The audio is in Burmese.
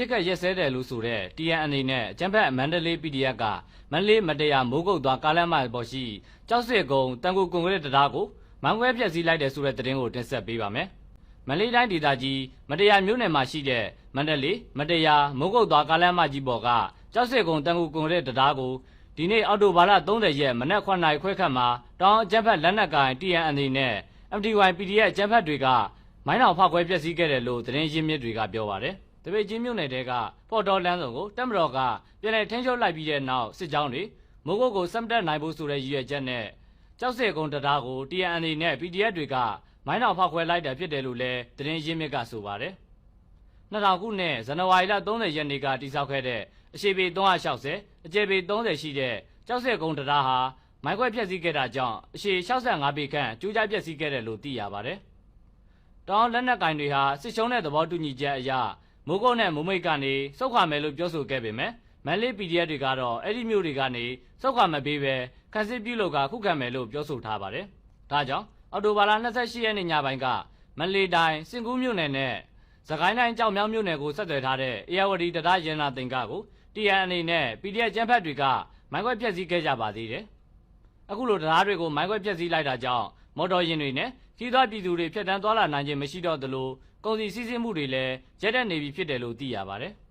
ပြစ်ခတ်ရက်စဲတယ်လို့ဆိုတဲ့ TNA နဲ့အကြံဖက်မန္တလေး PDF ကမန္တလေးမတရားမိုးကုတ်သွားကားလမ်းမပေါ်ရှိကြောက်စစ်ကုန်းတန်ကူကွန်ကရစ်တရားကိုမန်ခွဲဖျက်ဆီးလိုက်တယ်ဆိုတဲ့သတင်းကိုတင်ဆက်ပေးပါမယ်။မန္တလေးတိုင်းဒေသကြီးမတရားမြို့နယ်မှာရှိတဲ့မန္တလေးမတရားမိုးကုတ်သွားကားလမ်းမကြီးပေါ်ကကြောက်စစ်ကုန်းတန်ကူကွန်ကရစ်တရားကိုဒီနေ့အော်တိုဘာလ30ရက်မနက်9:00နာရီခွဲခန့်မှာတောင်အကြံဖက်လက်နက်ကိုင် TNA နဲ့ MTY PDF အကြံဖက်တွေကမိုင်းတော်ဖောက်ခွဲဖျက်ဆီးခဲ့တယ်လို့သတင်းရင်းမြစ်တွေကပြောပါတယ်။ တပိတ်ချင်းမြို့နယ်တဲကပေါ်တော်လန်းစုံကိုတက်မတော်ကပြည်နယ်ထင်းချုပ်လိုက်ပြီးတဲ့နောက်စစ်ကြောင်းတွေမိုးကုတ်ကိုစမ်းတက်နိုင်ဖို့ဆိုတဲ့ရည်ရွယ်ချက်နဲ့ကြောက်စဲကုန်းတရားကို TNA နဲ့ PDF တွေကမိုင်းတော်ဖောက်ခွဲလိုက်တာဖြစ်တယ်လို့လည်းသတင်းရင်းမြစ်ကဆိုပါတယ်။2000ခုနှစ်ဇန်နဝါရီလ30ရက်နေ့ကတိစောက်ခဲ့တဲ့အရှိပေ360အကျေပေ30ရှိတဲ့ကြောက်စဲကုန်းတရားဟာမိုင်းခွဲဖျက်ဆီးခဲ့တာကြောင့်အရှိ65ပေခန့်ကျူးကျဖျက်ဆီးခဲ့တယ်လို့သိရပါတယ်။တောင်လက်နက်ကင်တွေဟာစစ်ရှုံးတဲ့သဘောတူညီချက်အရ မိုးကုတ်နဲ့မုံမိတ်ကနေစောက်ခွာမယ်လို့ပြောဆိုခဲ့ပေမဲ့မန်လေး PDF တွေကတော့အဲ့ဒီမျိုးတွေကနေစောက်ခွာမပေးပဲခက်စစ်ပြုလုပ်ကခုခံမယ်လို့ပြောဆိုထားပါတယ်။ဒါကြောင့်အော်တိုဘာလ28ရက်နေ့ညပိုင်းကမန်လေးတိုင်းစင်ကူးမြို့နယ်နဲ့စကိုင်းတိုင်းကြောက်မြောင်းမြို့နယ်ကိုဆက်သွယ်ထားတဲ့အေယာဝတီတရားရန်နာတင်ကကို TNA နဲ့ PDF ကျန်းဖက်တွေကမိုင်းခွဲဖျက်ဆီးခဲ့ကြပါသေးတယ်။အခုလိုတရားတွေကိုမိုင်းခွဲဖျက်ဆီးလိုက်တာကြောင့် မော်တော်ယာဉ်တွေနဲ့ခီးသွွားပြည်သူတွေဖြတ်တန်းသွားလာနိုင်ခြင်းမရှိတော့သလိုကုန်စည်စည်းစိမ်မှုတွေလည်းရက်တက်နေပြီဖြစ်တယ်လို့သိရပါတယ်။